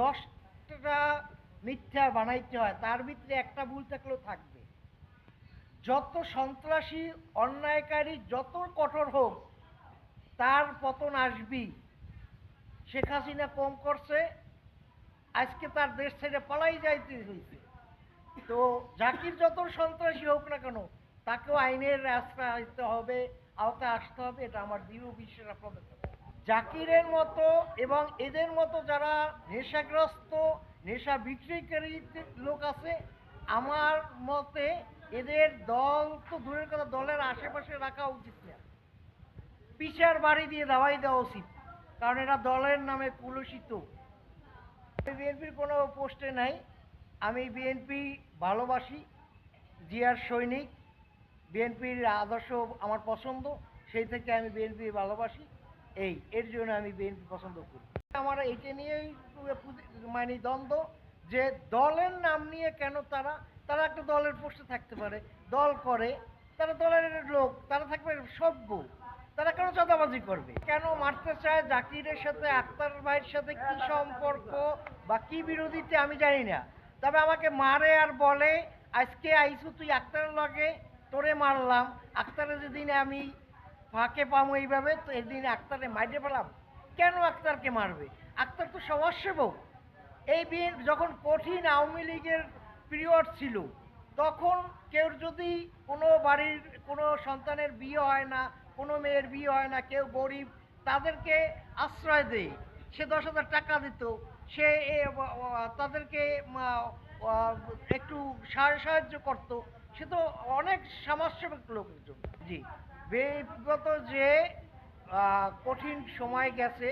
দশটা মিথ্যা বানাইতে হয়, তার ভিতরে একটা ভুল থাকলেও থাকবে। যত সন্ত্রাসী, অন্যায়কারী, যত কঠোর হোক, তার পতন আসবি। শেখ হাসিনা কম করছে, আজকে তার দেশ ছেড়ে পালাই যাইতে হয়েছে তো জাকির যত সন্ত্রাসী হোক না কেন, তাকেও আইনের রাস্তা আসতে হবে, আওতায় আসতে হবে, এটা আমার দৃঢ় বিশ্বাস আপনাদের। জাকিরের মতো এবং এদের মতো যারা নেশাগ্রস্ত, নেশা বিক্রিকারী লোক আছে, আমার মতে এদের দল তো দূরের কথা, দলের আশেপাশে রাখা উচিত না। পিছার বাড়ি দিয়ে দাওয়াই দেওয়া উচিত, কারণ এরা দলের নামে কুলসিত বিএনপির কোনো পোস্টে নাই, আমি বিএনপি ভালোবাসি, জিয়ার সৈনিক, বিএনপির আদর্শ আমার পছন্দ, সেই থেকে আমি বিএনপি ভালোবাসি। এই, এর জন্য আমি বিএনপি পছন্দ করি। আমার এইটা নিয়েই মানে দ্বন্দ্ব যে দলের নাম নিয়ে কেন তারা তারা একটা দলের পোস্টে থাকতে পারে, দল করে, তারা দলের লোক, তারা থাকবে সভ্য, তারা কেন চাঁদাবাজি করবে? কেন মারতে চায় জাকিরের সাথে, আক্তার ভাইয়ের সাথে কি সম্পর্ক বা কি বিরোধিতা আমি জানি না। তবে আমাকে মারে আর বলে, আজকে আইসু তুই আক্তারের লগে, তোরে মারলাম, আক্তারে যেদিন আমি ফাঁকে পাম এইভাবে, তো এদিন আক্তারে মাইরে পেলাম কেন আক্তারকে মারবে? আক্তার তো সমাজসেবক এই বিয়ে যখন কঠিন আওয়ামী লীগের পিরিয়ড ছিল, তখন কেউ যদি কোনো বাড়ির কোনো সন্তানের বিয়ে হয় না, কোনো মেয়ের বিয়ে হয় না, কেউ গরিব, তাদেরকে আশ্রয় দেয়, সে দশ হাজার টাকা দিত, সে তাদেরকে একটু সাহায্য করত। সে তো অনেক সমাজসেবক লোক একজন। জি। বিগত যে কঠিন সময় গেছে,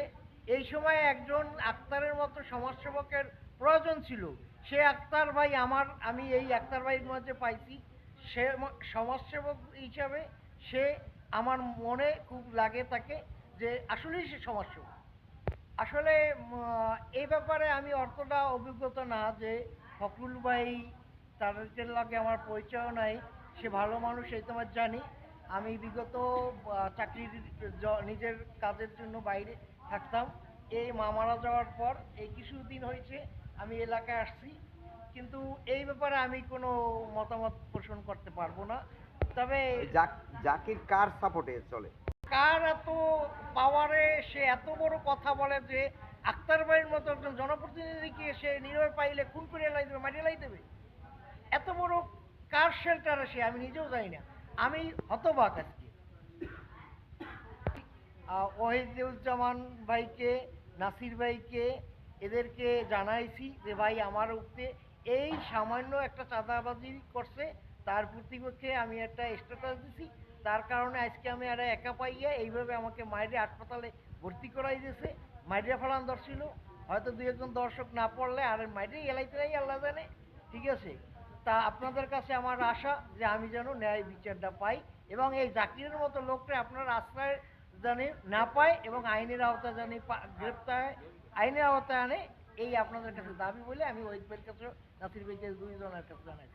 এই সময় একজন আক্তারের মতো সমাজসেবকের প্রয়োজন ছিল। সে আক্তার ভাই আমার, আমি এই আক্তার ভাইয়ের মধ্যে পাইছি। সে সমাজসেবক হিসাবে সে আমার মনে খুব লাগে তাকে যে আসলেই সে সমাজসেবক। আসলে এই ব্যাপারে আমি অতটা অভিজ্ঞতা না যে ফখরুল ভাই তাদের লগে আমার পরিচয় নাই। সে ভালো মানুষ, এই তোমার জানি। আমি বিগত চাকরির নিজের কাজের জন্য বাইরে থাকতাম। এই মা মারা যাওয়ার পর এই কিছুদিন হয়েছে আমি এলাকায় আসছি। কিন্তু এই ব্যাপারে আমি কোনো মতামত পোষণ করতে পারব না। তবে জাকির কার সাপোর্টে চলে? কার এত পাওয়ারে সে এত বড় কথা বলে যে আক্তার ভাইয়ের মতো একজন জনপ্রতিনিধিকে সে নীরবে পাইলে খুন করে এলাই দেবে মারি এলাই দেবে? এত বড় কার শেল্টারে সে আমি নিজেও জানি না। আমি হতবাক আজকে। ওহিদুজ্জামান ভাইকে, নাসির ভাইকে এদেরকে জানাইছি যে ভাই আমার উপরে এই সামান্য একটা চাঁদাবাজি করছে, তার প্রতিপক্ষে আমি একটা স্ট্যাটাস দিছি। তার কারণে আজকে আমি আর একা পাইয়া এইভাবে আমাকে মাইরে হাসপাতালে ভর্তি করাই দিয়েছে। মাইরে ফেলান ধরছিল। হয়তো দু একজন দর্শক না পড়লে আর মাইরে এলাইতে আল্লাহ জানে। ঠিক আছে? তা আপনাদের কাছে আমার আশা যে আমি যেন ন্যায় বিচারটা পাই এবং এই জাকিরের মতো লোকটা আপনার আশ্রয় জানি না পায় এবং আইনের আওতায় জানি গ্রেপ্তার আইনের আওতায় আনে, এই আপনাদের কাছে দাবি বলে আমি ভাইয়ের কাছে, নাসির ভাইকে দুইজনের কাছে জানাই